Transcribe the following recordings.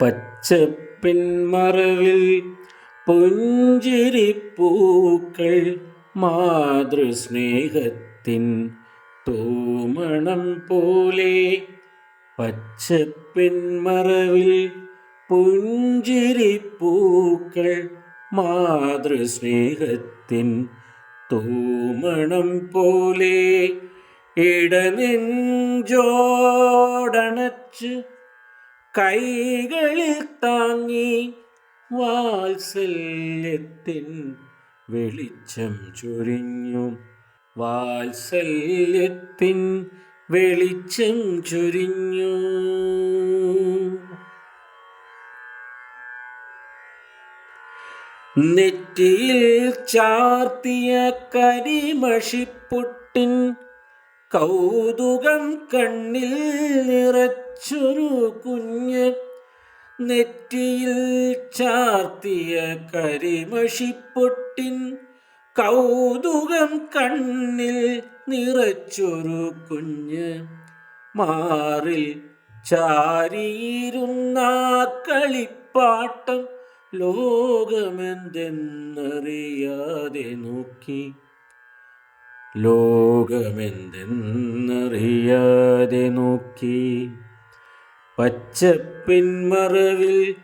പച്ചപ്പിൻ മറവിൽ പുഞ്ചിരിപ്പൂക്കൾ മാതൃസ്നേഹത്തിൻ തൂമണം പോലെ പച്ചപ്പിൻമറവിൽ പുഞ്ചിരിപ്പൂക്കൾ മാതൃസ്നേഹത്തിൻ തൂമണം പോലെ ഇടനെഞ്ചോടണച്ച് കൈകളിൽ താങ്ങി വാത്സല്യത്തിൻ വെളിച്ചം ചൊരിഞ്ഞു. വാത്സല്യത്തിൻ വെളിച്ചം ചൊരിഞ്ഞു. നെറ്റിയിൽ ചാർത്തിയ കരിമഷിപ്പൊട്ടിൻ കൗതുകം കണ്ണിൽ നിറച്ചൊരു കുഞ്ഞ് നെറ്റിയിൽ ചാർത്തിയ കരിമഷിപ്പൊട്ടിൻ കൗതുകം കണ്ണിൽ നിറച്ചൊരു കുഞ്ഞ് മാറിൽ ചാരിയിരുന്ന കളിപ്പാട്ടം ലോകമെന്തെന്നറിയാതെ നോക്കി. ലോകമെന്തെന്നറിയാതെ നോക്കി. പച്ചപ്പിൻ മറവിൽ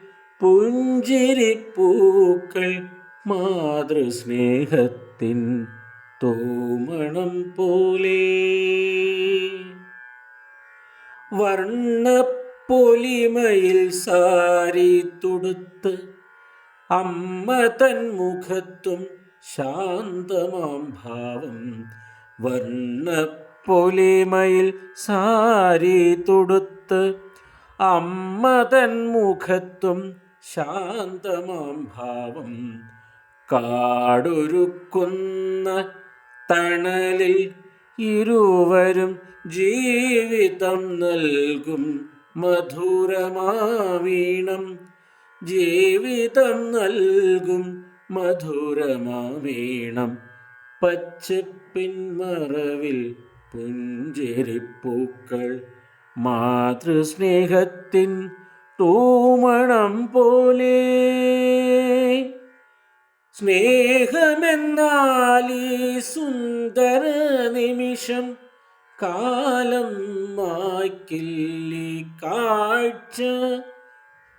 പുഞ്ചിരിപ്പൂക്കൾ മാതൃസ്നേഹത്തിൻ തോമണം പോലെ. വർണപ്പൊലിമയിൽ സാരി തുടുത്ത് അമ്മ തൻ മുഖത്തും ശാന്തമാം ഭാവം. വർണപ്പൊലിമയിൽ സാരി തുടുത്ത് അമ്മ തൻ മുഖത്തും ശാന്തമാം ഭാവം. കാടൊരുക്കുന്ന തണലിൽ ഇരുവരും ജീവിതം നൽകും. മധുരമാവീണം ജീവിതം നൽകും. മധുരമാവീണം പച്ചപ്പിൻ മറവിൽ പുഞ്ചിരിപ്പൂക്കൾ മാതൃസ്നേഹത്തിൻ തൂമണം പോലെ. സ്നേഹമെന്നാലീ സുന്ദര നിമിഷം കാലം മാക്കില്ലേ കാഴ്ച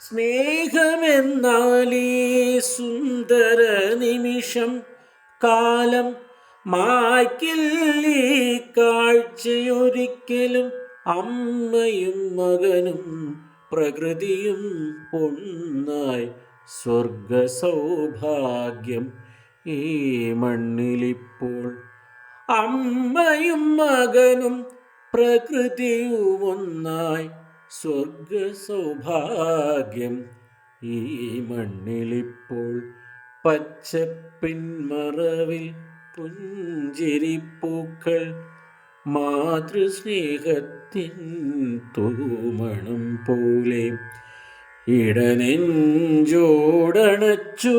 സ്നേഹമെന്നാൽ ഈ സുന്ദര നിമിഷം കാലം മായ്ക്കില്ലി കാഴ്ചയൊരിക്കലും അമ്മയും മകനും പ്രകൃതിയും ഒന്നായി സ്വർഗ സൗഭാഗ്യം ഈ മണ്ണിലിപ്പോൾ. അമ്മയും മകനും പ്രകൃതിയും ഒന്നായി സ്വർഗ സൗഭാഗ്യം ഈ മണ്ണിലിപ്പോൾ പുഞ്ചിരി പുഞ്ചിരിപ്പൂക്കൾ. മാതൃസ്നേഹത്തിൻ തൂമണം പോലെ ഇടനെഞ്ചോടണച്ചു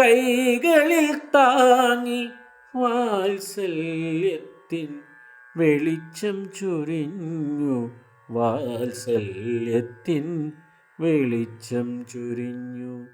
കൈകളിൽ താങ്ങി വാത്സല്യത്തിൻ വെളിച്ചം ചൊരിഞ്ഞു. വാത്സല്യത്തിൻ വെളിച്ചം ചൊരിഞ്ഞു.